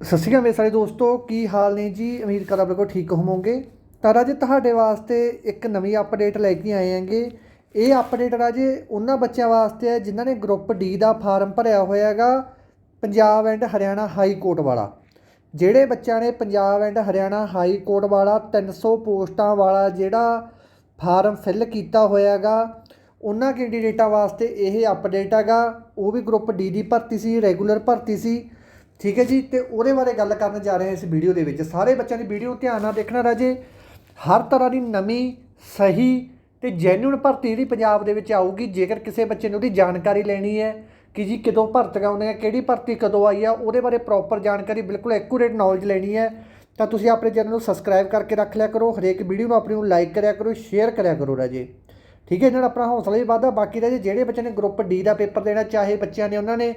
ਸਤਿ ਸ਼੍ਰੀ ਅਕਾਲ ਮੇਰੇ ਸਾਰੇ ਦੋਸਤੋ, ਕੀ ਹਾਲ ਨੇ ਜੀ? ਉਮੀਦ ਕਰਦਾ ਬਿਲਕੁਲ ਠੀਕ ਹੋਵੋਗੇ। ਤਾਂ ਰਾਜੇ, ਤੁਹਾਡੇ ਵਾਸਤੇ ਇੱਕ ਨਵੀਂ ਅਪਡੇਟ ਲੈ ਕੇ ਆਏ ਆਂਗੇ ਇਹ ਅਪਡੇਟ ਰਾਜੇ ਉਹਨਾਂ ਬੱਚਿਆਂ ਵਾਸਤੇ ਹੈ ਜਿਨ੍ਹਾਂ ਨੇ ਗਰੁੱਪ ਡੀ ਦਾ ਫਾਰਮ ਭਰਿਆ ਹੋਇਆ ਹੈਗਾ, Punjab and Haryana high court ਵਾਲਾ। ਜਿਹੜੇ ਬੱਚਿਆਂ ਨੇ Punjab and Haryana high court ਵਾਲਾ 300 ਪੋਸਟਾਂ ਵਾਲਾ ਜਿਹੜਾ ਫਾਰਮ ਫਿਲ ਕੀਤਾ ਹੋਇਆ ਹੈਗਾ, ਉਹਨਾਂ ਕੈਂਡੀਡੇਟਾਂ ਵਾਸਤੇ ਇਹ ਅਪਡੇਟ ਹੈਗਾ। ਉਹ ਵੀ ਗਰੁੱਪ ਡੀ ਦੀ ਭਰਤੀ ਸੀ ਰੈਗੂਲਰ ਭਰਤੀ ਸੀ। ਠੀਕ ਹੈ ਜੀ, ਤੇ ਉਹਦੇ ਬਾਰੇ ਗੱਲ ਕਰਨ ਜਾ ਰਹੇ ਹਾਂ ਇਸ ਵੀਡੀਓ ਦੇ ਵਿੱਚ। ਸਾਰੇ ਬੱਚਿਆਂ ਦੀ ਵੀਡੀਓ ਧਿਆਨ ਨਾਲ ਦੇਖਣਾ ਰਾਜੇ। ਹਰ ਤਰ੍ਹਾਂ ਦੀ ਨਵੀਂ, ਸਹੀ ਤੇ ਜੈਨੂਇਨ ਭਰਤੀ ਜਿਹੜੀ ਪੰਜਾਬ ਦੇ ਵਿੱਚ ਆਊਗੀ, ਜੇਕਰ ਕਿਸੇ ਬੱਚੇ ਨੇ ਉਹਦੀ ਜਾਣਕਾਰੀ ਲੈਣੀ ਹੈ ਕਿ ਜੀ ਕਦੋਂ ਭਰਤੀਆਂ ਆਉਂਦੀਆਂ ਕਿਹੜੀ ਭਰਤੀ ਕਦੋਂ ਆਈ ਆ ਉਹਦੇ ਬਾਰੇ ਪ੍ਰੋਪਰ ਜਾਣਕਾਰੀ, ਬਿਲਕੁਲ ਐਕੂਰੇਟ ਨੌਲੇਜ ਲੈਣੀ ਹੈ, ਤਾਂ ਤੁਸੀਂ ਆਪਣੇ ਚੈਨਲ ਨੂੰ ਸਬਸਕ੍ਰਾਈਬ ਕਰਕੇ ਰੱਖ ਲਿਆ ਕਰੋ। ਹਰੇਕ ਵੀਡੀਓ ਨੂੰ ਆਪਣੀ ਨੂੰ ਲਾਈਕ ਕਰਿਆ ਕਰੋ ਸ਼ੇਅਰ ਕਰਿਆ ਕਰੋ ਰਾਜੇ। ਠੀਕ ਹੈ ਇਹਨਾਂ ਨਾਲ ਆਪਣਾ ਹੌਸਲਾ ਵੀ ਵਧਦਾ। ਬਾਕੀ ਰਾਜੇ, ਜਿਹੜੇ ਬੱਚਿਆਂ ਨੇ ਗਰੁੱਪ ਡੀ ਦਾ ਪੇਪਰ ਦੇਣਾ, ਚਾਹੇ ਬੱਚਿਆਂ ਨੇ ਉਹਨਾਂ ਨੇ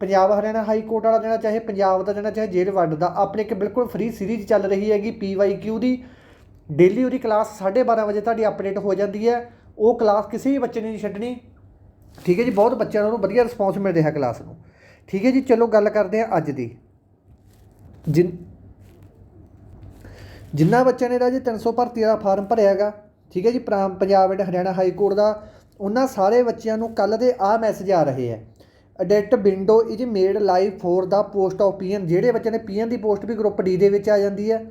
ਪੰਜਾਬ ਹਰਿਆਣਾ ਹਾਈ ਕੋਰਟ ਵਾਲਾ ਦੇਣਾ ਚਾਹੇ ਪੰਜਾਬ ਦਾ ਦੇਣਾ ਚਾਹੇ ਜੇਲ੍ਹ ਵੱਡ ਦਾ, ਆਪਣੇ ਇੱਕ ਬਿਲਕੁਲ ਫ੍ਰੀ ਸੀਰੀਜ਼ ਚੱਲ ਰਹੀ ਹੈਗੀ ਪੀਵਾਈਕਿਊ ਦੀ। ਡੇਲੀ ਉਹਦੀ ਕਲਾਸ 12:30 ਵਜੇ ਤੁਹਾਡੀ ਅਪਡੇਟ ਹੋ ਜਾਂਦੀ ਹੈ। ਉਹ ਕਲਾਸ ਕਿਸੇ ਵੀ ਬੱਚੇ ਨੇ ਨਹੀਂ ਛੱਡਣੀ। ਠੀਕ ਹੈ ਜੀ, ਬਹੁਤ ਬੱਚਿਆਂ ਨੂੰ ਉਹਨੂੰ ਵਧੀਆ ਰਿਸਪੌਂਸ ਮਿਲ ਰਿਹਾ ਕਲਾਸ ਨੂੰ। ਠੀਕ ਹੈ ਜੀ, ਚਲੋ ਗੱਲ ਕਰਦੇ ਹਾਂ ਅੱਜ ਦੀ। ਜਿਨ ਜਿੰਨਾ ਬੱਚਿਆਂ ਨੇ ਰਾਜੇ 300 ਭਰਤੀ ਦਾ ਫਾਰਮ ਭਰਿਆ ਹੈਗਾ। ਠੀਕ ਹੈ ਜੀ, ਪ੍ਰਾਮ Punjab and Haryana high court ਦਾ। ਉਹਨਾਂ ਸਾਰੇ ਬੱਚਿਆਂ ਨੂੰ ਕੱਲ ਦੇ ਆ ਮੈਸੇਜ ਆ ਰਹੇ ਹੈ। Edit window is made live for the post of peon ਜਿਹੜੇ ਬੱਚੇ ਨੇ ਪੀਐਨ ਦੀ ਪੋਸਟ ਵੀ ਗਰੁੱਪ ਡੀ ਦੇ ਵਿੱਚ ਆ ਜਾਂਦੀ ਹੈ।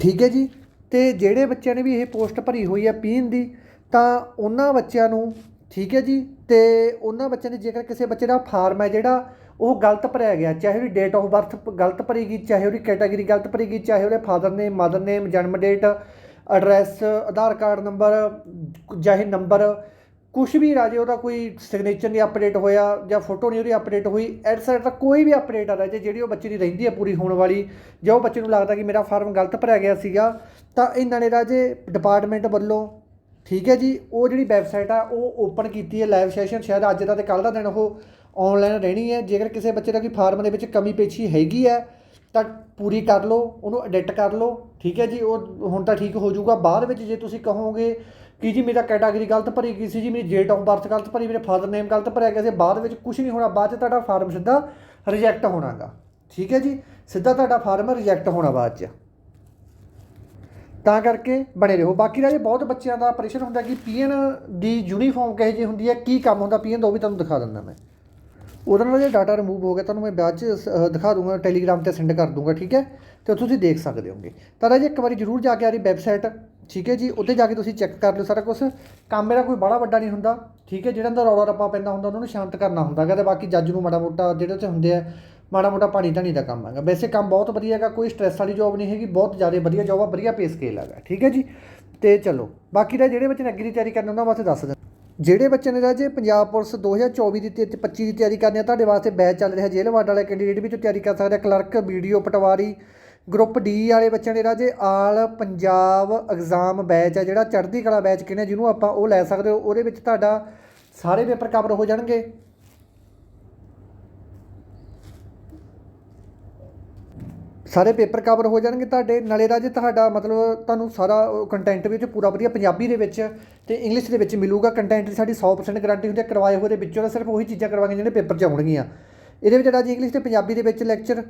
ਠੀਕ ਹੈ ਜੀ? ਤੇ ਜਿਹੜੇ ਬੱਚਿਆਂ ਨੇ ਵੀ ਇਹ ਪੋਸਟ ਭਰੀ ਹੋਈ ਹੈ ਪੀਐਨ ਦੀ, ਤਾਂ ਉਹਨਾਂ ਬੱਚਿਆਂ ਨੂੰ, ਠੀਕ ਹੈ ਜੀ? ਤੇ ਉਹਨਾਂ ਬੱਚਿਆਂ ਦੇ ਜੇਕਰ ਕਿਸੇ ਬੱਚੇ ਦਾ ਫਾਰਮ ਹੈ ਜਿਹੜਾ, ਉਹ ਗਲਤ ਭਰਿਆ ਗਿਆ, ਚਾਹੇ ਉਹਦੀ ਡੇਟ ਆਫ ਬਰਥ ਗਲਤ ਭਰੀ ਗਈ, ਚਾਹੇ ਉਹਦੀ ਕੈਟਾਗਰੀ ਗਲਤ ਭਰੀ ਗਈ, ਚਾਹੇ ਉਹਦੇ ਫਾਦਰ ਨੇਮ ਮਦਰ ਨੇਮ ਜਨਮ date address Aadhaar card number ਚਾਹੇ ਨੰਬਰ ਕੁਝ ਵੀ ਰਾਜੇ, ਉਹਦਾ ਕੋਈ ਸਿਗਨੇਚਰ ਨਹੀਂ ਅਪਡੇਟ ਹੋਇਆ ਜਾਂ ਫੋਟੋ ਨਹੀਂ ਉਹਦੀ ਅਪਡੇਟ ਹੋਈ ਐਟਸੈਟਰਾ ਕੋਈ ਵੀ ਅਪਡੇਟ ਆ ਰਾਜੇ, ਜਿਹੜੀ ਉਹ ਬੱਚੇ ਦੀ ਰਹਿੰਦੀ ਹੈ ਪੂਰੀ ਹੋਣ ਵਾਲੀ, ਜਾਂ ਉਹ ਬੱਚੇ ਨੂੰ ਲੱਗਦਾ ਕਿ ਮੇਰਾ ਫਾਰਮ ਗਲਤ ਭਰਿਆ ਗਿਆ ਸੀਗਾ, ਤਾਂ ਇਹਨਾਂ ਨੇ ਰਾਜੇ ਡਿਪਾਰਟਮੈਂਟ ਵੱਲੋਂ, ਠੀਕ ਹੈ ਜੀ, ਉਹ ਜਿਹੜੀ ਵੈਬਸਾਈਟ ਆ, ਉਹ ਓਪਨ ਕੀਤੀ ਹੈ ਲਾਈਵ ਸੈਸ਼ਨ ਸ਼ਾਇਦ ਅੱਜ ਦਾ ਤੇ ਕੱਲ ਦਾ ਦਿਨ ਉਹ ਆਨਲਾਈਨ ਰਹਿਣੀ ਹੈ, ਜੇਕਰ ਕਿਸੇ ਬੱਚੇ ਦਾ ਕੋਈ ਫਾਰਮ ਦੇ ਵਿੱਚ ਕਮੀ ਪੇਸ਼ੀ ਹੈਗੀ ਹੈ ਤਾਂ ਪੂਰੀ ਕਰ ਲਓ, ਉਹਨੂੰ ਐਡਿਟ ਕਰ ਲਓ, ਠੀਕ ਹੈ ਜੀ? ਉਹ ਹੁਣ ਤਾਂ ਠੀਕ ਹੋ ਜਾਊਗਾ। ਬਾਅਦ ਵਿੱਚ ਜੇ ਤੁਸੀਂ ਕਹੋਗੇ ਕਿ ਜੀ ਮੇਰਾ ਕੈਟਾਗਰੀ ਗਲਤ ਭਰੀ ਗਈ ਸੀ ਜੀ, ਮੇਰੀ ਡੇਟ ਆਫ ਬਰਥ ਗਲਤ ਭਰੀ, ਮੇਰੇ ਫਾਦਰ ਨੇਮ ਗਲਤ ਭਰਿਆ ਗਿਆ ਸੀ, ਬਾਅਦ ਵਿੱਚ ਕੁਝ ਨਹੀਂ ਹੋਣਾ, ਬਾਅਦ ਚ ਤੁਹਾਡਾ ਫਾਰਮ ਸਿੱਧਾ ਰਿਜੈਕਟ ਹੋਣਾਗਾ। ਠੀਕ ਹੈ ਜੀ? ਸਿੱਧਾ ਤੁਹਾਡਾ ਫਾਰਮ ਰਿਜੈਕਟ ਹੋਣਾ ਬਾਅਦ ਚ। ਤਾਂ ਕਰਕੇ ਬਣੇ ਰਹੋ। ਬਾਕੀ ਰਾਜੇ ਬਹੁਤ ਬੱਚਿਆਂ ਦਾ ਪ੍ਰੈਸ਼ਰ ਹੁੰਦਾ ਕਿ ਪੀਐਨ ਦੀ ਯੂਨੀਫਾਰਮ ਕਹੇ ਜੀ ਹੁੰਦੀ ਹੈ, ਕੀ ਕੰਮ ਹੁੰਦਾ ਪੀਐਨ ਦਾ ਉਹ ਵੀ ਤੁਹਾਨੂੰ ਦਿਖਾ ਦਿੰਦਾ ਮੈਂ। ਉਹਦੇ ਨਾਲ ਜੇ ਡਾਟਾ ਰਿਮੂਵ ਹੋ ਗਿਆ, ਤੁਹਾਨੂੰ ਮੈਂ ਬਾਅਦ ਚ ਦਿਖਾ ਦੂੰਗਾ ਟੈਲੀਗ੍ਰਾਮ ਤੇ ਸੈਂਡ ਕਰ ਦੂੰਗਾ, ਠੀਕ ਹੈ? ਤੇ ਤੁਸੀਂ ਦੇਖ ਸਕਦੇ ਹੋਗੇ। ਤਾਂ ਰਾਜੇ, ਇੱਕ ਵਾਰੀ ਜਰੂਰ ਜਾ ਕੇ ਆ ਰਹੀ ਵੈਬਸਾਈਟ ਠੀਕ ਹੈ ਜੀ? ਉੱਥੇ ਜਾ ਕੇ ਤੁਸੀਂ ਚੈੱਕ ਕਰ ਲਿਓ ਸਾਰਾ ਕੁਝ ਕੰਮ ਮੇਰਾ ਕੋਈ ਬੜਾ ਵੱਡਾ ਨਹੀਂ ਹੁੰਦਾ, ਠੀਕ ਹੈ? ਜਿਹੜਾ ਦਾ ਰੌਲਾ ਰੱਪਾ ਪੈਂਦਾ ਹੁੰਦਾ, ਉਹਨਾਂ ਨੂੰ ਸ਼ਾਂਤ ਕਰਨਾ ਹੁੰਦਾ ਹੈਗਾ ਤੇ ਬਾਕੀ ਜੱਜ ਨੂੰ ਮਾੜਾ ਮੋਟਾ ਜਿਹੜੇ ਉੱਥੇ ਹੁੰਦੇ ਆ, ਮਾੜਾ ਮੋਟਾ ਪਾਣੀ ਧਾਣੀ ਦਾ ਕੰਮ ਹੈਗਾ। ਵੈਸੇ ਕੰਮ ਬਹੁਤ ਵਧੀਆ ਹੈਗਾ, ਕੋਈ ਸਟ੍ਰੈਸ ਵਾਲੀ ਜੌਬ ਨਹੀਂ ਹੈਗੀ, ਬਹੁਤ ਜ਼ਿਆਦਾ ਵਧੀਆ ਜੌਬ ਆ, ਵਧੀਆ ਪੇ ਸਕੇਲ ਹੈਗਾ, ਠੀਕ ਹੈ ਜੀ? ਤੇ ਚਲੋ, ਬਾਕੀ ਦਾ ਜਿਹੜੇ ਬੱਚੇ ਨੇ ਅੱਗੇ ਦੀ ਤਿਆਰੀ ਕਰਨੀ, ਉਹਨਾਂ ਵਾਸਤੇ ਦੱਸ ਦਿੰਦਾ। ਜਿਹੜੇ ਬੱਚੇ ਨੇ ਰਾਜੇ ਪੰਜਾਬ ਪੁਲਿਸ 2024 ਦੀ ਤੇ 25 ਦੀ ਤਿਆਰੀ ਕਰਨੀ ਆ, ਤੁਹਾਡੇ ਵਾਸਤੇ ਬੈਚ ਚੱਲ ਰਿਹਾ ਜੇਲ੍ਹ ਵਾਰਡ ਵਾਲੇ ਕੈਂਡੀਡੇਟ ਵੀ ਤਿਆਰੀ ਕਰ ਸਕਦੇ ਆ clerk VDO patwari group D ਵਾਲੇ ਬੱਚਿਆਂ ਦੇ ਰਾਜੇ, ਆਲ ਪੰਜਾਬ ਐਗਜ਼ਾਮ ਬੈਚ ਆ, ਜਿਹੜਾ ਚੜ੍ਹਦੀ ਕਲਾ ਬੈਚ ਕਹਿੰਦੇ ਜਿਹਨੂੰ ਆਪਾਂ ਉਹ ਲੈ ਸਕਦੇ ਹੋ, ਉਹਦੇ ਵਿੱਚ ਤੁਹਾਡਾ ਸਾਰੇ ਪੇਪਰ ਕਵਰ ਹੋ ਜਾਣਗੇ। ਸਾਰੇ ਪੇਪਰ ਕਵਰ ਹੋ ਜਾਣਗੇ ਤੁਹਾਡੇ, ਨਾਲੇ ਰਾਜ ਤੁਹਾਡਾ ਮਤਲਬ ਤੁਹਾਨੂੰ ਸਾਰਾ ਕੰਟੈਂਟ ਵਿੱਚ ਪੂਰਾ ਵਧੀਆ ਪੰਜਾਬੀ ਦੇ ਵਿੱਚ ਤੇ ਇੰਗਲਿਸ਼ ਦੇ ਵਿੱਚ ਮਿਲੂਗਾ ਕੰਟੈਂਟ ਦੀ, ਸਾਡੀ 100% ਗਾਰੰਟੀ ਹੁੰਦੀ ਹੈ, ਕਰਵਾਏ ਹੋਏ ਦੇ ਵਿੱਚੋਂ ਤਾਂ ਸਿਰਫ ਉਹੀ ਚੀਜ਼ਾਂ ਕਰਵਾਈਆਂ ਜਿਹੜੇ ਪੇਪਰ 'ਚ ਆਉਣਗੀਆਂ। ਇਹਦੇ ਵਿੱਚ ਰਾਜੇ ਇੰਗਲਿਸ਼ ਤੇ ਪੰਜਾਬੀ ਦੇ ਵਿੱਚ ਲੈਕਚਰ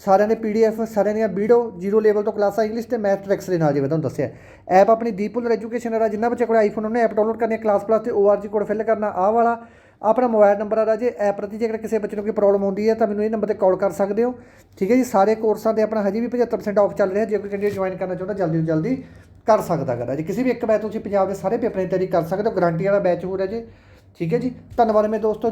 ਸਾਰਿਆਂ ਦੇ ਪੀਡੀਐਫ ਸਾਰਿਆਂ ਦੀਆਂ ਵੀਡੀਓ ਜ਼ੀਰੋ ਲੈਵਲ ਤੋਂ ਕਲਾਸਾਂ ਇੰਗਲਿਸ਼ ਤੇ ਮੈਥ ਟ੍ਰਿਕਸ ਦੇ ਨਾਲ ਜਿਵੇਂ ਤੁਹਾਨੂੰ ਦੱਸਿਆ। ਐਪ ਆਪਣੀ ਦੀਪੁਲਰ ਐਜੂਕੇਸ਼ਨ ਹੈ ਜਿੰਨਾ ਬੱਚੇ ਕੋਲ ਆਈਫੋਨ ਉਹਨੇ ਐਪ ਡਾਊਨਲੋਡ ਕਰਨੀ ਹੈ ਕਲਾਸ ਪਲੱਸ ਤੇ ORG ਕੋਡ ਫਿਲ ਕਰਨਾ, ਆਹ ਵਾਲਾ। ਆਪਣਾ ਮੋਬਾਈਲ ਨੰਬਰ ਆ ਰਾਜੇ ਐਪ ਪ੍ਰਤੀ ਜੇਕਰ ਕਿਸੇ ਬੱਚੇ ਨੂੰ ਕੋਈ ਪ੍ਰੋਬਲਮ ਆਉਂਦੀ ਹੈ ਤਾਂ ਮੈਨੂੰ ਇਹ ਨੰਬਰ ਤੇ ਕਾਲ ਕਰ ਸਕਦੇ ਹੋ। ਠੀਕ ਹੈ ਜੀ, ਸਾਰੇ ਕੋਰਸਾਂ ਤੇ ਆਪਣਾ ਹਜੇ ਵੀ 75% ਆਫ ਚੱਲ ਰਿਹਾ, ਜੇ ਕੋਈ ਕੈਂਡੀਡੇਟ ਜੁਆਇਨ ਕਰਨਾ ਚਾਹੁੰਦਾ ਜਲਦੀ ਤੋਂ ਜਲਦੀ ਕਰ ਸਕਦਾ ਹੈਗਾ ਜੀ ਕਿਸੇ ਵੀ ਇੱਕ ਬੈਚ ਤੁਸੀਂ ਪੰਜਾਬ ਦੇ ਸਾਰੇ ਪੇਪਰਾਂ ਦੀ ਤਿਆਰੀ ਕਰ ਸਕਦੇ ਹੋ ਗਾਰੰਟੀ ਵਾਲਾ ਬੈਚ ਹੋ ਰਿਹਾ ਜੀ। ਠੀਕ ਹੈ ਜੀ, ਧੰਨਵਾਦ ਮੇਰੇ ਦੋਸਤੋ